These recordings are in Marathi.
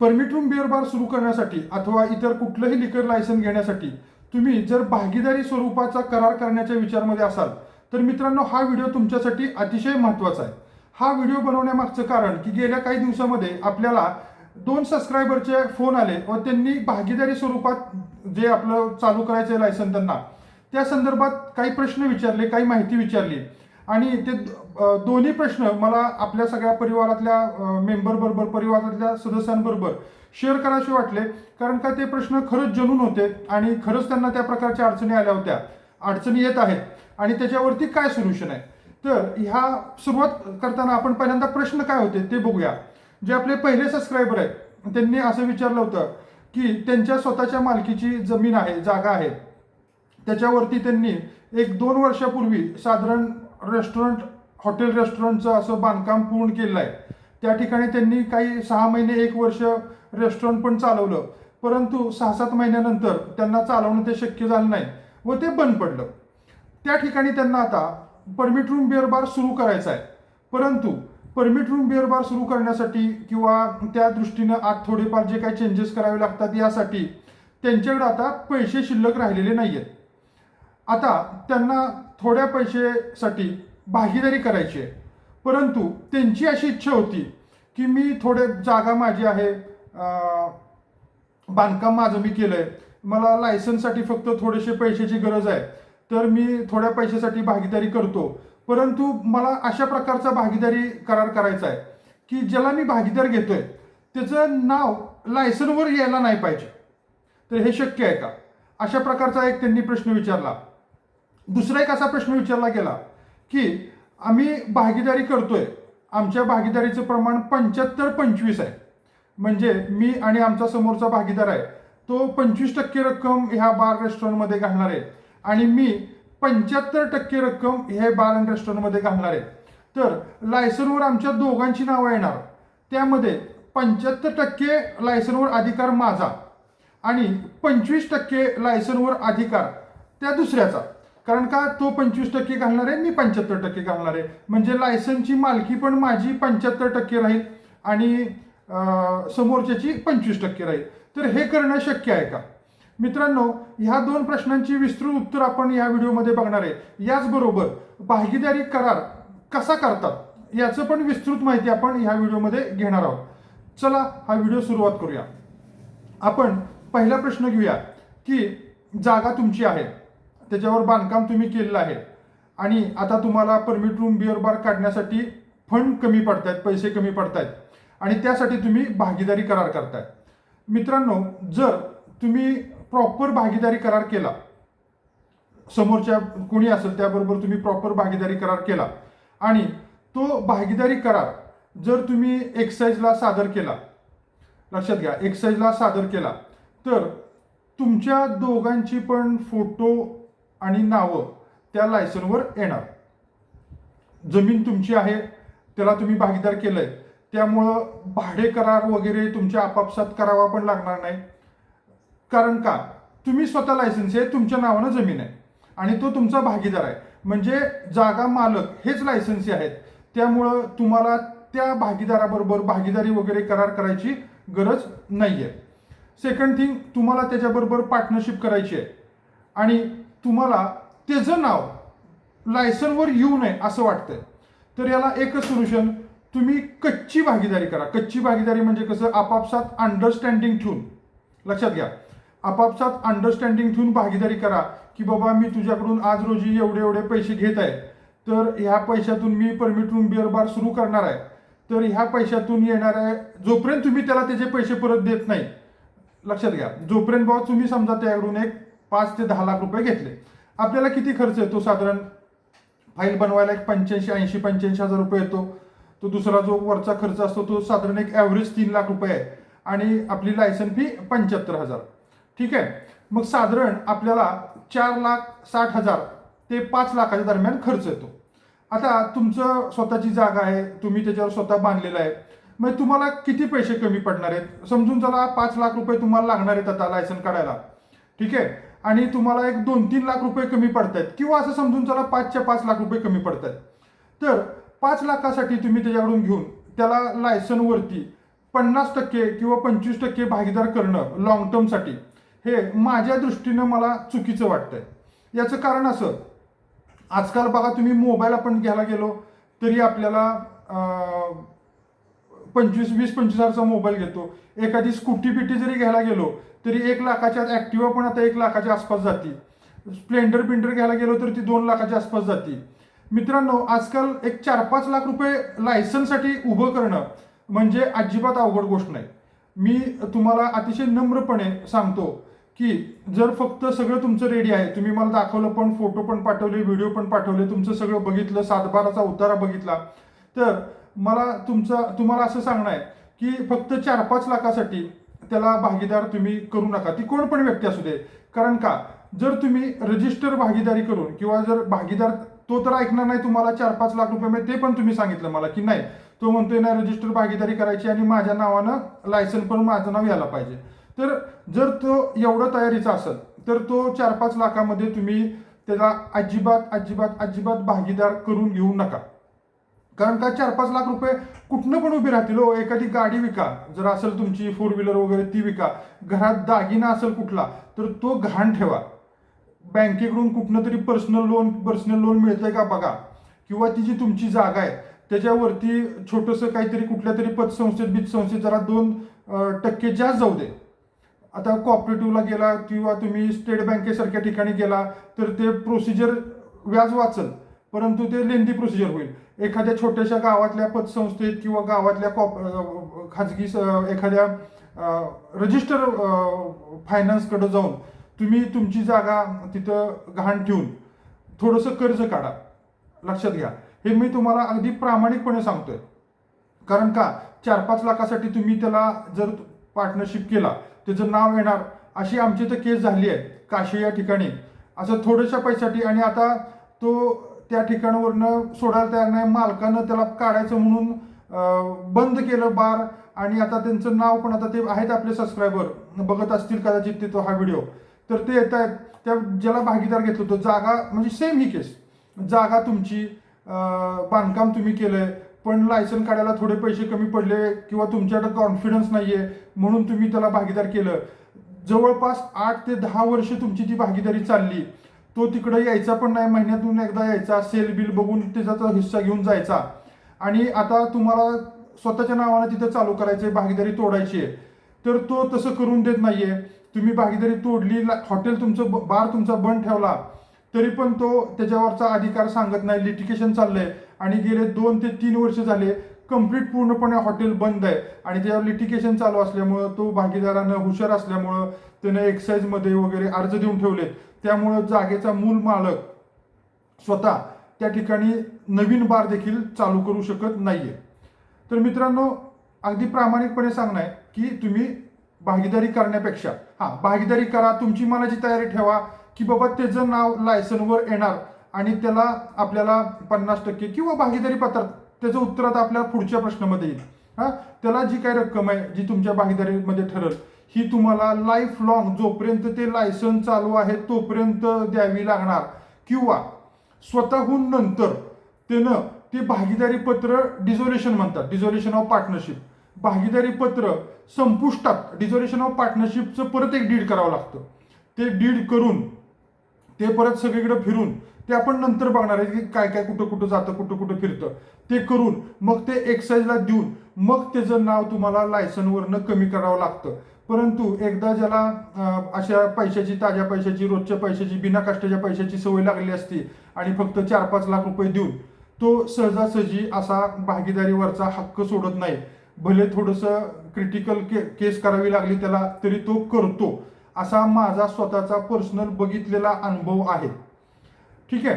परमिट रूम बिअर बार सुरू करण्यासाठी अथवा इतर कुठलंही लिकर लायसन घेण्यासाठी तुम्ही जर भागीदारी स्वरूपाचा करार करण्याच्या विचारमध्ये असाल तर मित्रांनो हा व्हिडिओ तुमच्यासाठी अतिशय महत्त्वाचा आहे. हा व्हिडिओ बनवण्यामागचं कारण की गेल्या काही दिवसामध्ये आपल्याला दोन सबस्क्रायबरचे फोन आले व त्यांनी भागीदारी स्वरूपात जे आपलं चालू करायचं आहे लायसन त्यांना त्या संदर्भात काही प्रश्न विचारले काही माहिती विचारली. आणि ते दोन्ही प्रश्न मला आपल्या सगळ्या परिवारातल्या मेंबर बरोबर परिवारातल्या सदस्यांबरोबर शेअर करायचे वाटले. कारण का ते प्रश्न खरंच जनून होते आणि खरंच त्यांना त्या प्रकारच्या अडचणी आल्या होत्या. अडचणी येत आहेत. आणि त्याच्यावरती काय सोल्युशन आहे? तर ह्या सुरुवात करताना आपण पहिल्यांदा प्रश्न काय होते ते बघूया. जे आपले पहिले सबस्क्रायबर आहेत त्यांनी असं विचारलं होतं की त्यांच्या स्वतःच्या मालकीची जमीन आहे जागा आहे. त्याच्यावरती त्यांनी एक दोन वर्षापूर्वी साधारण रेस्टॉरंट हॉटेल रेस्टॉरंटचं असं बांधकाम पूर्ण केलेलं आहे. त्या ठिकाणी त्यांनी काही सहा महिने एक वर्ष रेस्टॉरंट पण चालवलं. परंतु सहा सात महिन्यानंतर त्यांना चालवणं ते शक्य झालं नाही व ते बंद पडलं. त्या ठिकाणी त्यांना आता परमिट रूम बिअर बार सुरू करायचा आहे. परंतु परमिट रूम बिअर बार सुरू करण्यासाठी किंवा त्या दृष्टीनं आत थोडेफार जे काही चेंजेस करावे लागतात यासाठी त्यांच्याकडे आता पैसे शिल्लक राहिलेले नाही आहेत आता त्यांना थोड्या पैशासाठी भागीदारी करायची आहे. परंतु त्यांची अशी इच्छा होती की मी थोडे जागा माझी आहे बांधकाम माझं मी केलं आहे मला लायसन्ससाठी फक्त थोडेसे पैशाची गरज आहे तर मी थोड्या पैशासाठी भागीदारी करतो. परंतु मला अशा प्रकारचा भागीदारी करार करायचा आहे की ज्याला मी भागीदार घेतोय त्याचं नाव लायसनवर यायला नाही पाहिजे. तर हे शक्य आहे का? अशा प्रकारचा एक त्यांनी प्रश्न विचारला. दुसरा एक असा प्रश्न विचारला गेला की आम्ही भागीदारी करतोय. आमच्या भागीदारीचं प्रमाण पंच्याहत्तर पंचवीस आहे. म्हणजे मी आणि आमचा समोरचा भागीदार आहे तो पंचवीस टक्के रक्कम ह्या बार रेस्टॉरंटमध्ये घालणार आहे. आणि मी पंच्याहत्तर टक्के रक्कम हे बार अँड रेस्टॉरंटमध्ये घालणार आहे. तर लायसनवर आमच्या दोघांची नावं येणार. त्यामध्ये पंच्याहत्तर टक्के लायसनवर अधिकार माझा आणि पंचवीस टक्के लायसनवर अधिकार त्या दुसऱ्याचा. कारण का तो पंचवीस टक्के घालणार आहे मी पंच्याहत्तर टक्के घालणार आहे. म्हणजे लायसनची मालकी पण माझी पंच्याहत्तर टक्के राहील आणि समोरच्याची पंचवीस टक्के राहील. तर हे करणं शक्य आहे का? मित्रांनो ह्या दोन प्रश्नांची विस्तृत उत्तर आपण या व्हिडिओमध्ये बघणार आहे. याचबरोबर भागीदारी करार कसा करतात याचं पण विस्तृत माहिती आपण ह्या व्हिडिओमध्ये घेणार आहोत. चला हा व्हिडिओ सुरुवात करूया. आपण पहिला प्रश्न घेऊया की जागा तुमची आहे. त्याच्यावर बांधकाम तुम्ही केलेलं आहे. आणि आता तुम्हाला परमिट रूम बिअर बार काढण्यासाठी फंड कमी पडतायत पैसे कमी पडतायत. आणि त्यासाठी तुम्ही भागीदारी करार करताय मित्रांनो जर तुम्ही प्रॉपर भागीदारी करार केला समोरच्या कोणी असेल त्याबरोबर तुम्ही प्रॉपर भागीदारी करार केला आणि तो भागीदारी करार जर तुम्ही एक्साईजला सादर केला लक्षात घ्या एक्साईजला सादर केला तर तुमच्या दोघांची पण फोटो आणि नावं त्या लायसनवर येणार. जमीन तुमची आहे त्याला तुम्ही भागीदार केलंय. त्यामुळं भाडे करार वगैरे तुमच्या आपापसात करावा पण लागणार नाही. कारण का? तुम्ही स्वतः लायसन्स आहे तुमच्या नावानं जमीन आहे. आणि तो तुमचा भागीदार आहे. म्हणजे जागा मालक हेच लायसन्सी आहेत. त्यामुळं तुम्हाला त्या भागीदाराबरोबर भागीदारी वगैरे करार करायची गरज नाही आहे सेकंड थिंग तुम्हाला त्याच्याबरोबर पार्टनरशिप करायची आहे. आणि तुम्हाला त्याचं नाव लायसनवर येऊ नये असं वाटतंय. तर याला एकच सोल्युशन तुम्ही कच्ची भागीदारी करा. कच्ची भागीदारी म्हणजे कसं? आपापसात अंडरस्टँडिंग ठेवून. लक्षात घ्या. आपापसात अंडरस्टँडिंग ठेवून भागीदारी करा की बाबा मी तुझ्याकडून आज रोजी एवढे एवढे पैसे घेत आहे. तर ह्या पैशातून मी परमिट रूम बिअर बार सुरू करणार आहे. तर ह्या पैशातून येणार आहे जोपर्यंत तुम्ही त्याला त्याचे पैसे परत देत नाही लक्षात घ्या. जोपर्यंत बाबा तुम्ही समजा त्याकडून एक पाच ते दहा लाख रुपये घेतले. आपल्याला किती खर्च येतो? साधारण फाईल बनवायला एक पंच्याऐंशी ऐंशी पंच्याऐंशी हजार रुपये येतो. तो दुसरा जो वरचा खर्च असतो तो साधारण एक ॲव्हरेज तीन लाख रुपये आहे. आणि आपली लायसन फी पंच्याहत्तर हजार. ठीक आहे? मग साधारण आपल्याला चार लाख साठ हजार ते पाच लाखाच्या दरम्यान खर्च येतो. आता तुमचं स्वतःची जागा आहे तुम्ही त्याच्यावर स्वतः बांधलेलं आहे. मग तुम्हाला किती पैसे कमी पडणार आहेत? समजून चला पाच लाख रुपये तुम्हाला लागणार आहेत आता लायसन काढायला. ठीक आहे? आणि तुम्हाला एक दोन तीन लाख रुपये कमी पडतात किंवा असं समजून चला पाचच्या पाच लाख रुपये कमी पडतात तर पाच लाखासाठी तुम्ही त्याच्याकडून घेऊन त्याला लायसनवरती पन्नास टक्के किंवा पंचवीस टक्के भागीदार करणं लॉंग टर्मसाठी हे माझ्या दृष्टीनं मला चुकीचं वाटतंय. याचं कारण असं आजकाल बघा तुम्ही मोबाईल आपण घ्यायला गेलो तरी आपल्याला पंचवीस वीस पंचवीस हजारचा मोबाईल घेतो. एखादी स्कूटी पिटी जरी घ्यायला गेलो तरी एक लाखाच्या ॲक्टिवा पण आता एक लाखाच्या आसपास जाते. स्प्लेंडर बिंडर घ्यायला गेलो तर ती दोन लाखाच्या आसपास जाते. मित्रांनो आजकाल एक चार पाच लाख रुपये लायसनसाठी उभं करणं म्हणजे अजिबात अवघड गोष्ट नाही. मी तुम्हाला अतिशय नम्रपणे सांगतो की जर फक्त सगळं तुमचं रेडी आहे तुम्ही मला दाखवलं पण फोटो पण पाठवले व्हिडिओ पण पाठवले तुमचं सगळं बघितलं सातबाराचा उतारा बघितला तर मला तुमचा तुम्हाला असं सांगणं आहे की फक्त चार पाच लाखासाठी त्याला भागीदार तुम्ही करू नका. ती कोण पण व्यक्ती असू दे. कारण का? जर तुम्ही रजिस्टर भागीदारी करून किंवा जर भागीदार तो तर ऐकणार नाही तुम्हाला चार पाच लाख रुपये ते पण तुम्ही सांगितलं मला की नाही. तो म्हणतोय ना रजिस्टर भागीदारी करायची आणि माझ्या नावानं लायसन पण माझं नाव यायला पाहिजे. तर जर तो एवढं तयारीचा असेल तर तो चार पाच लाखामध्ये तुम्ही त्याला अजिबात अजिबात अजिबात भागीदार करून घेऊ नका. कारण का चार पाच लाख रुपये कुठनं पण उभी राहतील हो. एखादी गाडी विका. जर असेल तुमची फोर व्हीलर वगैरे ती विका. घरात दागिना असेल कुठला तर तो घाण ठेवा. बँकेकडून कुठनं तरी पर्सनल लोन पर्सनल लोन मिळतंय का बघा. किंवा ती जी तुमची जागा आहे त्याच्यावरती छोटंसं काहीतरी कुठल्या तरी पतसंस्थेत बीतसंस्थेत जरा दोन टक्के जास्त जाऊ दे. आता कॉपरेटिव्हला गेला किंवा तुम्ही स्टेट बँकेसारख्या ठिकाणी गेला तर ते प्रोसिजर व्याज वाचल. परंतु ते लेंदी प्रोसिजर होईल. एखाद्या छोट्याशा गावातल्या पतसंस्थेत किंवा गावातल्या कॉप खाजगी स- एखाद्या रजिस्टर फायनान्सकडं जाऊन तुम्ही तुमची जागा तिथं गहाण ठेवून थोडंसं कर्ज काढा. लक्षात घ्या. हे मी तुम्हाला अगदी प्रामाणिकपणे सांगतोय. कारण का? चार पाच लाखासाठी तुम्ही त्याला जर पार्टनरशिप केला त्याचं नाव येणार अशी आमची तर केस झाली आहे काशी या ठिकाणी. असं थोड्याशा पैशासाठी आणि आता तो त्या ठिकाणावरनं सोडायला तयार नाही. मालकानं त्याला काढायचं म्हणून बंद केलं बार. आणि आता त्यांचं नाव पण आता ते आहेत आपले सबस्क्रायबर बघत असतील कदाचित ते तो हा व्हिडिओ तर ते येत आहेत. त्या ज्याला भागीदार घेतलं होतं जागा म्हणजे सेम ही केस जागा तुमची बांधकाम तुम्ही केलं आहे पण लायसन काढायला थोडे पैसे कमी पडले किंवा तुमच्याकडे कॉन्फिडन्स नाही आहे म्हणून तुम्ही त्याला भागीदार केलं. जवळपास आठ ते दहा वर्ष तुमची ती भागीदारी चालली. तो तिकडं यायचा पण नाही महिन्यातून एकदा यायचा सेल बिल बघून त्याचा हिस्सा घेऊन जायचा. आणि आता तुम्हाला स्वतःच्या नावानं तिथं चालू करायचं आहे भागीदारी तोडायची आहे. तर तो तसं करून देत नाहीये. तुम्ही भागीदारी तोडली हॉटेल तुमचं ब- बार तुमचा बंद ठेवला तरी पण तो त्याच्यावरचा अधिकार सांगत नाही लिटिकेशन चाललंय. आणि गेले दोन ते तीन वर्ष झाले कंप्लीट पूर्णपणे हॉटेल बंद आहे. आणि त्याच्यावर लिटिकेशन चालू असल्यामुळं तो भागीदारानं हुशार असल्यामुळं त्यानं एक्साईजमध्ये वगैरे अर्ज देऊन ठेवलेत. त्यामुळं जागेचा मूल मालक स्वतः त्या ठिकाणी नवीन बार देखील चालू करू शकत नाहीये. तर मित्रांनो अगदी प्रामाणिकपणे सांगणं आहे की तुम्ही भागीदारी करण्यापेक्षा हा भागीदारी करा तुमची मनाची तयारी ठेवा की बाबा त्याचं नाव लायसनवर येणार आणि त्याला आपल्याला पन्नास टक्के किंवा भागीदारी पत्रात त्याचं उत्तर आता आपल्याला पुढच्या प्रश्नामध्ये येईल. हां? त्याला जी काही रक्कम आहे जी तुमच्या भागीदारीमध्ये ठरल ही तुम्हाला लाईफ लॉंग जोपर्यंत ते लायसन चालू आहे तोपर्यंत द्यावी लागणार. किंवा स्वतःहून नंतर त्यानं ते भागीदारी पत्र डिझोल्युशन म्हणतात डिझोल्युशन ऑफ पार्टनरशिप भागीदारी पत्र संपुष्टात डिझोल्युशन ऑफ पार्टनरशिपचं परत एक डीड करावं लागतं. ते डीड करून ते परत सगळीकडे फिरून ते आपण नंतर बघणार आहे की काय काय कुठं कुठं जातं कुठं कुठं फिरतं. ते करून मग ते एक्साईजला देऊन मग त्याचं नाव तुम्हाला लायसनवरनं कमी करावं लागतं. परंतु एकदा ज्याला अशा पैशाची ताज्या पैशाची रोजच्या पैशाची बिना कष्टाच्या पैशाची सवय लागली असती आणि फक्त चार पाच लाख रुपये देऊन तो सहजासहजी असा भागीदारीवरचा हक्क सोडत नाही. भले थोडंसं क्रिटिकल के केस करावी लागली त्याला तरी तो करतो. असा माझा स्वतःचा पर्सनल बघितलेला अनुभव आहे. ठीक आहे?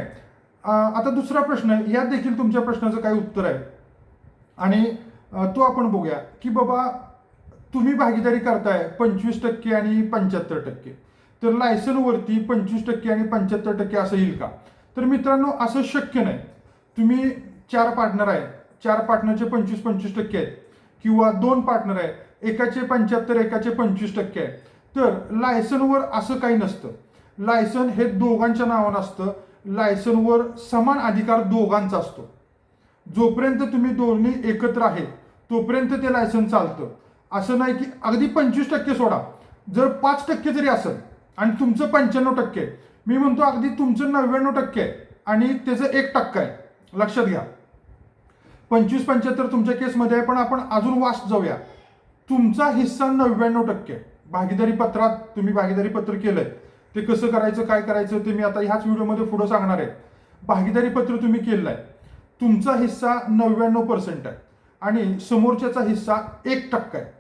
आता दुसरा प्रश्न यात देखील तुमच्या प्रश्नाचं काय उत्तर आहे. आणि तो आपण बघूया की बाबा तुम्ही भागीदारी करताय पंचवीस टक्के आणि पंच्याहत्तर टक्के. तर लायसनवरती पंचवीस टक्के आणि पंच्याहत्तर टक्के असं येईल का? तर मित्रांनो असं शक्य नाही. तुम्ही चार पार्टनर आहे चार पार्टनरचे पंचवीस पंचवीस टक्के आहेत. किंवा दोन पार्टनर आहे एकाचे पंच्याहत्तर एकाचे पंचवीस टक्के आहे तर लायसनवर असं काही नसतं. लायसन हे दोघांच्या नावानं असतं. लायसनवर समान अधिकार दोघांचा असतो. जोपर्यंत तुम्ही दोन्ही एकत्र आहे तोपर्यंत ते लायसन चालतं. असं नाही की अगदी पंचवीस टक्के सोडा. जर पाच टक्के जरी असेल आणि तुमचं पंच्याण्णव टक्के आहे, मी म्हणतो अगदी तुमचं नव्याण्णव टक्के आहे आणि त्याचं एक टक्का आहे. लक्षात घ्या. पंचवीस पंच्याहत्तर तुमच्या केसमध्ये आहे पण आपण अजून वास जाऊया. तुमचा हिस्सा नव्याण्णव टक्के. आहे. भागीदारी पत्रात तुम्ही भागीदारी पत्र केलंय. ते कसं करायचं काय करायचं ते मी आता ह्याच व्हिडिओमध्ये पुढं सांगणार आहे. भागीदारी पत्र तुम्ही केलं आहे तुमचा हिस्सा नव्याण्णव पर्सेंट आहे. आणि समोरच्याचा हिस्सा एक टक्का आहे.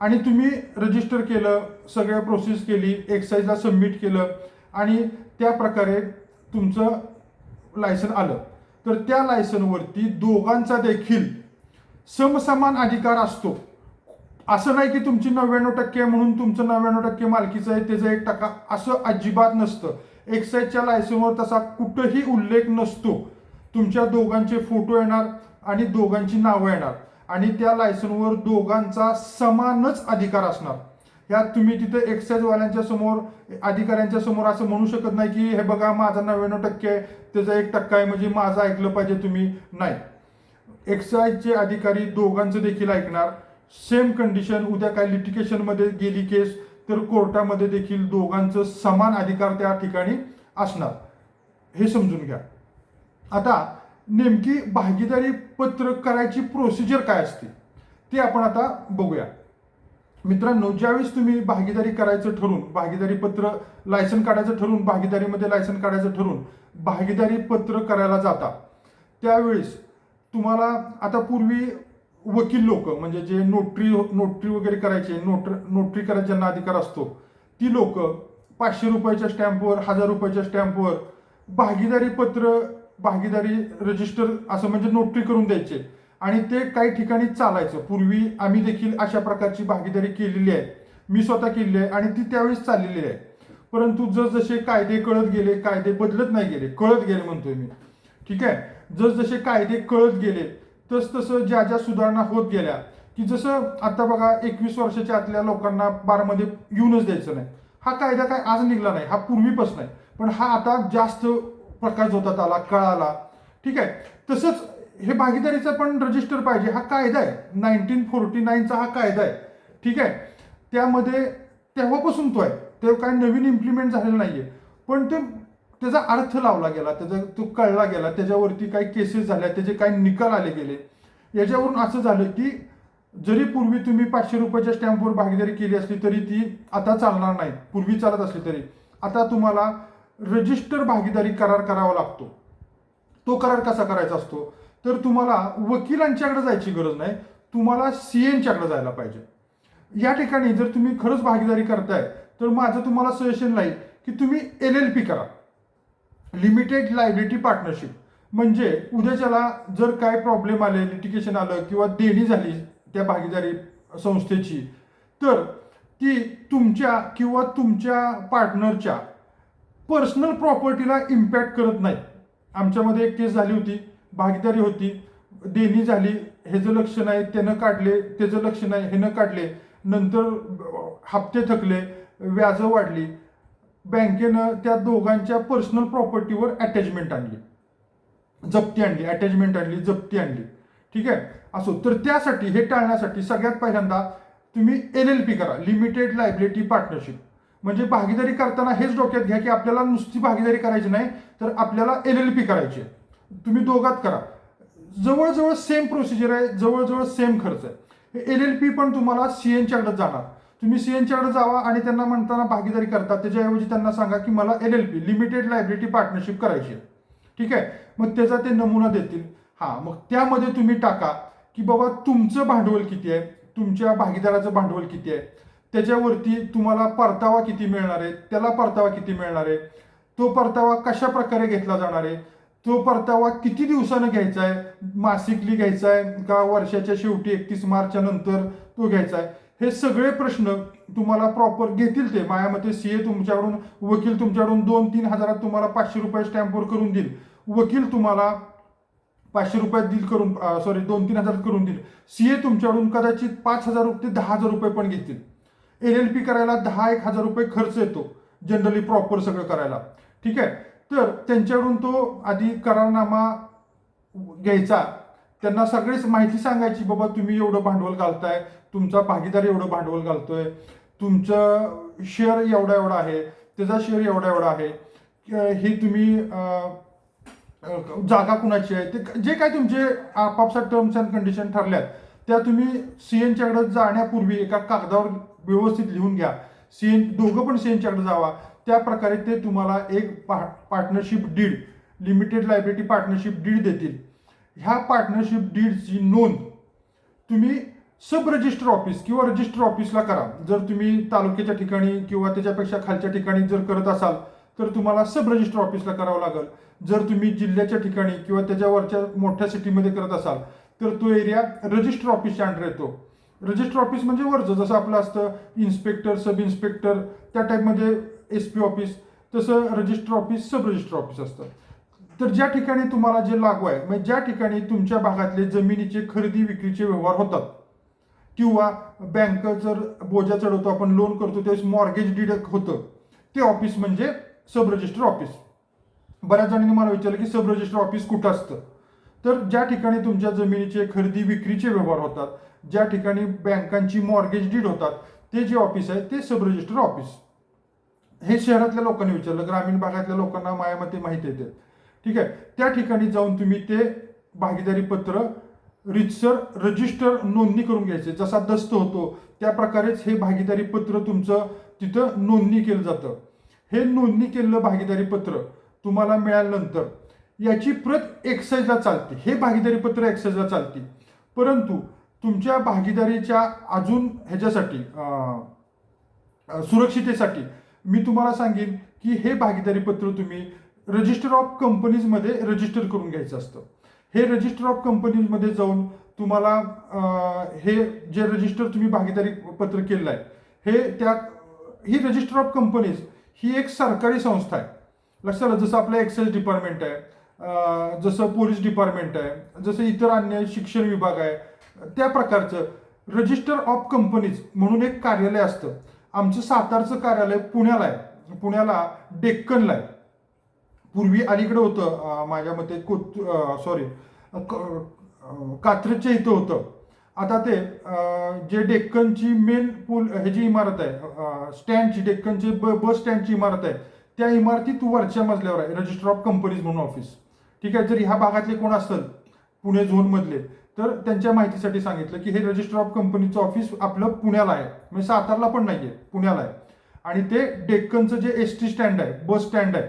आणि तुम्ही रजिस्टर केलं सगळ्या प्रोसेस केली एक्साईजला सबमिट केलं आणि त्या प्रकारे तुमचं लायसन आलं. तर त्या लायसनवरती दोघांचा देखील समसमान अधिकार असतो. असं नाही की तुमची नव्याण्णव टक्के आहे म्हणून तुमचं नव्याण्णव टक्के मालकीचं आहे त्याचं एक टक्का असं अजिबात नसतं. एक्साईजच्या लायसनवर तसा कुठंही उल्लेख नसतो. तुमच्या दोघांचे फोटो येणार आणि दोघांची नावं येणार. आणि त्या लायसनवर दोघांचा समानच अधिकार असणार. यात तुम्ही तिथे एक्साईजवाल्यांच्या समोर अधिकाऱ्यांच्या समोर असं म्हणू शकत नाही की हे बघा माझा नव्याण्णव टक्के आहे. त्याचा एक टक्का आहे म्हणजे माझं ऐकलं पाहिजे तुम्ही. नाही. एक्साईजचे अधिकारी दोघांचं देखील ऐकणार. सेम कंडिशन उद्या काय लिटिकेशनमध्ये गेली केस तर कोर्टामध्ये देखील दोघांचं समान अधिकार त्या ठिकाणी असणार. हे समजून घ्या. आता नेमकी भागीदारी पत्र करायची प्रोसिजर काय असते ते आपण आता बघूया. मित्रांनो ज्यावेळेस तुम्ही भागीदारी करायचं ठरून भागीदारी पत्र लायसन काढायचं ठरून भागीदारीमध्ये लायसन काढायचं ठरून भागीदारी पत्र करायला जाता त्यावेळेस तुम्हाला आता पूर्वी वकील लोक म्हणजे जे नोटरी नोटरी वगैरे करायचे नोटर नोटरी करायचा ज्यांना अधिकार असतो ती लोक पाचशे रुपयाच्या स्टॅम्पवर हजार रुपयाच्या स्टॅम्पवर भागीदारी पत्र भागीदारी रजिस्टर असं म्हणजे नोटरी करून द्यायचे. आणि ते काही ठिकाणी चालायचं. पूर्वी आम्ही देखील अशा प्रकारची भागीदारी केलेली आहे. मी स्वतः केलेली आहे आणि ती त्यावेळेस चाललेली आहे. परंतु जसजसे कायदे कळत गेले कायदे बदलत नाही गेले कळत गेले म्हणतोय मी. ठीक आहे? जसजसे कायदे कळत गेले तस तसं ज्या ज्या सुधारणा होत गेल्या की जसं आता बघा एकवीस वर्षाच्या आतल्या लोकांना बारमध्ये येऊनच द्यायचं नाही. हा कायदा काय आज निघाला नाही हा पूर्वीपासून आहे. पण हा आता जास्त प्रकाश होतात आला कळाला. ठीक आहे? तसंच हे भागीदारीचा पण रजिस्टर पाहिजे. हा कायदा आहे. नाईन्टीन फोर्टी नाईनचा हा कायदा आहे. ठीक आहे? त्यामध्ये तेव्हापासून तो आहे. ते काय नवीन इम्प्लिमेंट झालेलं नाहीये. पण ते त्याचा अर्थ लावला गेला. त्याचा तो कळला गेला. त्याच्यावरती काही केसेस झाल्या. त्याचे काही निकाल आले गेले. याच्यावरून असं झालं की जरी पूर्वी तुम्ही पाचशे रुपयाच्या स्टॅम्पवर भागीदारी केली असली तरी ती आता चालणार नाही. पूर्वी चालत असली तरी. आता तुम्हाला रजिस्टर भागीदारी करार करावा लागतो. तो करार कसा करायचा असतो? तर तुम्हाला वकिलांच्याकडे जायची गरज नाही. तुम्हाला सी एनच्याकडे जायला पाहिजे. या ठिकाणी जर तुम्ही खरंच भागीदारी करताय तर माझं तुम्हाला सजेशन राहील की तुम्ही एल एल पी करा. लिमिटेड लायबिलिटी पार्टनरशिप म्हणजे उद्याच्याला जर काय प्रॉब्लेम आले लिटिगेशन आलं किंवा देणी झाली त्या भागीदारी संस्थेची तर ती तुमच्या किंवा तुमच्या पार्टनरच्या पर्सनल प्रॉपर्टीला इम्पॅक्ट करत नाही. आमच्यामध्ये एक केस झाली होती भागीदारी होती देणी झाली ह्याचं लक्ष नाही त्यानं काढले त्याचं लक्ष नाही ह्यानं काढले नंतर हप्ते थकले व्याजं वाढली बँकेनं त्या दोघांच्या पर्सनल प्रॉपर्टीवर अटॅचमेंट आणली. जप्ती आणली अटॅचमेंट आणली जप्ती आणली. ठीक आहे? असो तर त्यासाठी हे टाळण्यासाठी सगळ्यात पहिल्यांदा तुम्ही एल एल पी करा लिमिटेड लायबिलिटी पार्टनरशिप म्हणजे भागीदारी करताना हेच डोक्यात घ्या की आपल्याला नुसती भागीदारी करायची नाही तर आपल्याला एल एल पी करायची आहे. तुम्ही दोघात करा. जवळजवळ सेम प्रोसिजर आहे जवळजवळ सेम खर्च आहे. एल एल पी पण तुम्हाला सी एनच्याकडे जाणार. तुम्ही सी एनच्याकडे जावा आणि त्यांना म्हणताना भागीदारी करता त्याच्याऐवजी त्यांना सांगा की मला L L P limited liability partnership करायची आहे. ठीक आहे? मग त्याचा ते नमुना देतील. हां मग त्यामध्ये तुम्ही टाका की बाबा तुमचं भांडवल किती आहे? तुमच्या भागीदाराचं भांडवल किती आहे? त्याच्यावरती तुम्हाला परतावा किती मिळणार आहे त्याला परतावा किती मिळणार आहे तो परतावा कशा प्रकारे घेतला जाणार आहे तो परतावा किती दिवसानं घ्यायचा आहे मासिकली घ्यायचा आहे का वर्षाच्या शेवटी एकतीस मार्चच्या नंतर तो घ्यायचा आहे? हे सगळे प्रश्न तुम्हाला प्रॉपर घेतील ते. माझ्या मते सीए तुमच्याकडून वकील तुमच्याकडून दोन तीन हजारात तुम्हाला पाचशे रुपये स्टॅम्पवर करून देईल. वकील तुम्हाला पाचशे रुपयात डील करून सॉरी दोन तीन हजार करून देईल. सीए तुमच्याकडून कदाचित पाच हजार ते दहा हजार रुपये पण घेतील. एल एल पी करायला दहा एक हजार रुपये खर्च येतो जनरली प्रॉपर सगळं करायला. ठीक आहे? तर त्यांच्याकडून तो आधी करारनामा घ्यायचा. त्यांना सगळीच माहिती सांगायची बाबा तुम्ही एवढं भांडवल घालताय तुमचा भागीदार एवढं भांडवल घालतोय तुमचं शेअर एवढा एवढा आहे त्याचा शेअर एवढा एवढा आहे हे तुम्ही जागा कुणाची आहे? ते जे काय तुमचे आपापसात टर्म्स अँड कंडिशन ठरल्यात त्या तुम्ही सीएनच्याकडे जाण्यापूर्वी एका कागदावर व्यवस्थित लिहून घ्या. सीएन दोघं पण सीएनच्याकडे जावा. त्या प्रकारे ते तुम्हाला एक पा partnership deed limited liability partnership deed देतील. ह्या पार्टनरशिप डीडची नोंद तुम्ही सब रजिस्टर ऑफिस किंवा रजिस्टर ऑफिसला करा. जर तुम्ही तालुक्याच्या ठिकाणी किंवा त्याच्यापेक्षा खालच्या ठिकाणी जर करत असाल तर तुम्हाला सब रजिस्टर ऑफिसला करावं लागेल. जर तुम्ही जिल्ह्याच्या ठिकाणी किंवा त्याच्यावरच्या मोठ्या सिटीमध्ये करत असाल तर तो एरिया रजिस्टर ऑफिसच्या अंडर येतो. रजिस्टर ऑफिस म्हणजे वरचं जसं आपलं असतं इन्स्पेक्टर सब इन्स्पेक्टर त्या टाईपमध्ये एस पी ऑफिस तसं register office sub register office असतं. तर ज्या ठिकाणी तुम्हाला जे लागू आहे म्हणजे ज्या ठिकाणी तुमच्या भागातले जमिनीचे खरेदी विक्रीचे व्यवहार होतात किंवा बँक जर बोजा चढवतो आपण लोन करतो त्यावेळेस मॉर्गेज डिडक्ट होतं ते ऑफिस म्हणजे सब रजिस्टर ऑफिस बऱ्याच जणांनी मला विचारलं की सब रजिस्टर ऑफिस कुठं असतं? तर ज्या ठिकाणी तुमच्या जमिनीचे खरेदी विक्रीचे व्यवहार होतात ज्या ठिकाणी बँकांची मॉर्गेज डीड होतात ते जे ऑफिस आहे ते सब रजिस्टर ऑफिस हे शहरातल्या लोकांनी विचारलं ग्रामीण भागातल्या लोकांना मायामते माहिती येते ठीक आहे? त्या ठिकाणी जाऊन तुम्ही ते भागीदारी पत्र रितसर रजिस्टर नोंदणी करून घ्यायचे. जसा दस्त होतो त्या प्रकारेच हे भागीदारी पत्र तुमचं तिथं नोंदणी केलं जातं. हे नोंदणी केलेलं भागीदारी पत्र तुम्हाला मिळाल्यानंतर याची प्रत एक्साईजला चालते. हे भागीदारी पत्र एक्साईजला चालते. परंतु तुमच्या भागीदारीच्या अजून ह्याच्यासाठी सुरक्षितेसाठी मी तुम्हाला सांगेन की हे भागीदारी पत्र तुम्ही रजिस्टर ऑफ कंपनीजमध्ये रजिस्टर करून घ्यायचं असतं. हे रजिस्टर ऑफ कंपनीजमध्ये जाऊन तुम्हाला हे जे रजिस्टर तुम्ही भागीदारी पत्र केलेलं आहे हे त्या ही रजिस्टर ऑफ कंपनीज ही एक सरकारी संस्था आहे. लक्षात आलं? जसं आपलं एक्साईज डिपार्टमेंट आहे जसं पोलीस डिपार्टमेंट आहे जसं इतर अन्य शिक्षण विभाग आहे त्या प्रकारचं रजिस्टर ऑफ कंपनीज म्हणून एक कार्यालय असतं. आमचं सातारचं कार्यालय पुण्याला आहे. पुण्याला डेक्कनला आहे. पूर्वी अलीकडे होतं माझ्या मते कोत सॉरी कात्रजच्या इथं होतं. आता ते जे डेक्कनची मेन पूल ह्याची इमारत आहे स्टँडची डेक्कनची ब बस स्टँडची इमारत आहे त्या इमारतीत वरच्या मजल्यावर आहे रजिस्टर ऑफ कंपनीज म्हणून ऑफिस ठीक आहे जर ह्या भागातले कोण असतात पुणे झोनमधले तर त्यांच्या माहितीसाठी सांगितलं की हे रजिस्टर ऑफ कंपनीचं ऑफिस आपलं पुण्याला आहे. म्हणजे सातारला पण नाही आहे पुण्याला आहे. आणि ते डेक्कनचं जे एस टी स्टँड आहे बस स्टँड आहे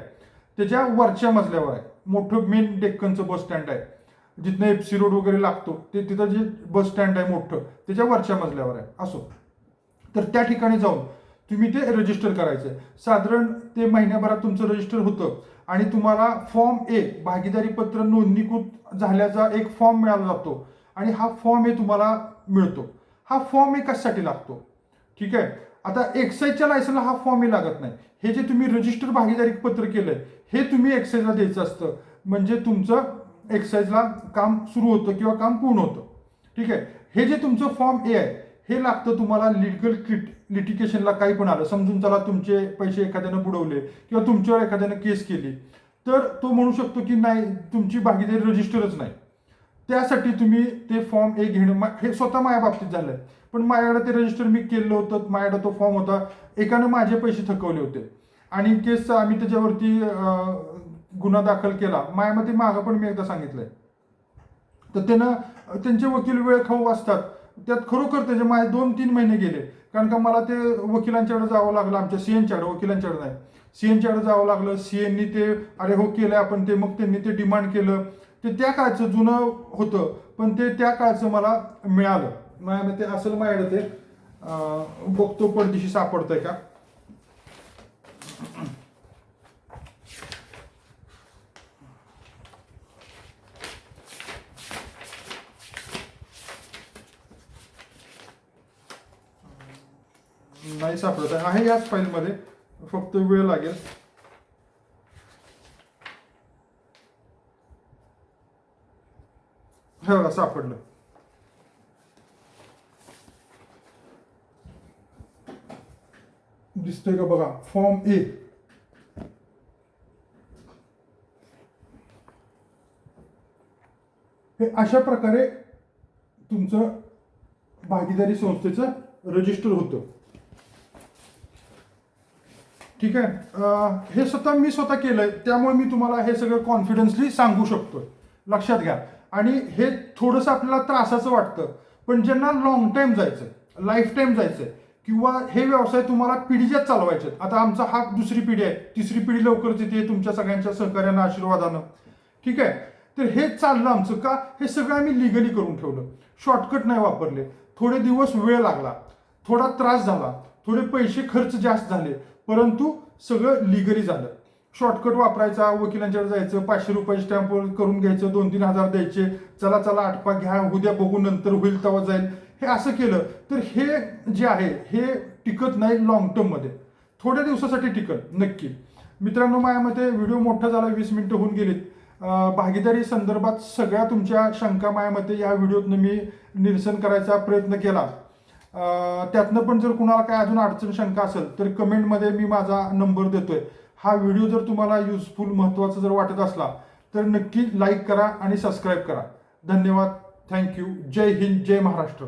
त्याच्या वरच्या मजल्यावर आहे. मोठं मेन डेक्कनचं बस स्टँड आहे. जिथनं एफ सी रोड वगैरे लागतो ते तिथं जे बस स्टँड आहे मोठं त्याच्या वरच्या मजल्यावर आहे. असो. तर त्या ठिकाणी जाऊन तुम्ही ते रजिस्टर करायचं साधारण ते महिन्याभरात तुमचं रजिस्टर होतं. आणि तुम्हाला फॉर्म ए भागीदारी पत्र नोंदणीकृत झाल्याचा एक फॉर्म मिळाला जातो. आणि हा फॉर्म ए तुम्हाला मिळतो. हा फॉर्म ए कशासाठी लागतो? ठीक आहे? आता एक्साईजच्या लायसनला हा फॉर्म ए लागत नाही. हे जे तुम्ही रजिस्टर भागीदारी पत्र केलंय हे तुम्ही एक्साईजला द्यायचं असतं. म्हणजे तुमचं एक्साईजला काम सुरू होतं किंवा काम पूर्ण होतं. ठीक आहे? हे जे तुमचं फॉर्म ए आहे हे लागतं तुम्हाला लिगल लिटिकेशनला काही पण आलं. समजून चला तुमचे पैसे एखाद्यानं बुडवले किंवा तुमच्यावर एखाद्यानं केस केली. तर तो म्हणू शकतो की नाही तुमची भागीदारी रजिस्टरच नाही. त्यासाठी तुम्ही ते फॉर्म ए घेणं मा- हे स्वतः माझ्या बाबतीत आहे पण माझ्याकडे ते रजिस्टर मी केलं होतं माझ्याकडे तो फॉर्म होता. एकानं माझे पैसे थकवले होते. आणि केस आम्ही त्याच्यावरती गुन्हा दाखल केला मायामध्ये मागं पण मी एकदा सांगितलंय. तर त्यानं त्यांचे वकील वेळ खाऊ असतात त्यात खरोखर त्याचे माझे दोन तीन महिने गेले. कारण का मला ते वकिलांच्याकडे जावं लागलं आमच्या सीएनच्याकडे वकिलांच्याकडे नाही. सीएनच्याकडे जावं लागलं सीएननी ते अरे हो केलं आपण ते मग त्यांनी ते डिमांड केलं. ते त्या काळचं जुनं होतं पण ते त्या काळचं मला मिळालं. माझ्या ते असं माझ्याकडे ते बघतो परदेशी सापडतंय का नाही सापडत आहे याच फाईलमध्ये फक्त वेळ लागेल. हे बघा सापडलं. दिसतोय का बघा? फॉर्म ए हे हे अशा प्रकारे तुमचं भागीदारी संस्थेचं रजिस्टर होतं. ठीक आहे? हे स्वतः मी स्वतः केलंय त्यामुळे मी तुम्हाला हे सगळं कॉन्फिडन्सली सांगू शकतो लक्षात घ्या. आणि हे थोडंसं आपल्याला त्रासाचं वाटतं पण ज्यांना लॉंग टाईम जायचं लाईफ टाईम जायचं किंवा हे व्यवसाय तुम्हाला पिढीच्याच चालवायचे आता आमचा हा दुसरी पिढी आहे तिसरी पिढी लवकरच येते तुमच्या सगळ्यांच्या सहकार्यानं आशीर्वादानं. ठीक आहे? तर हे चाललं आमचं का? हे सगळं आम्ही लिगली करून ठेवलं. शॉर्टकट नाही वापरले. थोडे दिवस वेळ लागला. थोडा त्रास झाला. थोडे पैसे खर्च जास्त झाले. परंतु सगळं लिगली झालं. शॉर्टकट वापरायचा वकिलांच्याकडे जायचं पाचशे रुपये स्टॅम्प करून घ्यायचं दोन तीन हजार द्यायचे चला चला आठपा घ्या उद्या बघू नंतर होईल तेव्हा जाईल. हे असं केलं तर हे जे आहे हे टिकत नाही लॉंग टर्ममध्ये थोड्या दिवसासाठी टिकत नक्की. मित्रांनो मायामध्ये व्हिडिओ मोठा झाला वीस मिनिटं होऊन गेलीत. भागीदारी संदर्भात सगळ्या तुमच्या शंका मायामध्ये या व्हिडिओतनं मी निरसन करायचा प्रयत्न केला. त्यातनं पण जर कुणाला काय अजून अडचण शंका असेल तर कमेंटमध्ये मी माझा नंबर देतोय. हा व्हिडिओ जर तुम्हाला युजफुल महत्त्वाचा जर वाटत असला तर नक्की लाईक करा आणि सबस्क्राईब करा. धन्यवाद. थँक्यू जय हिंद जय महाराष्ट्र.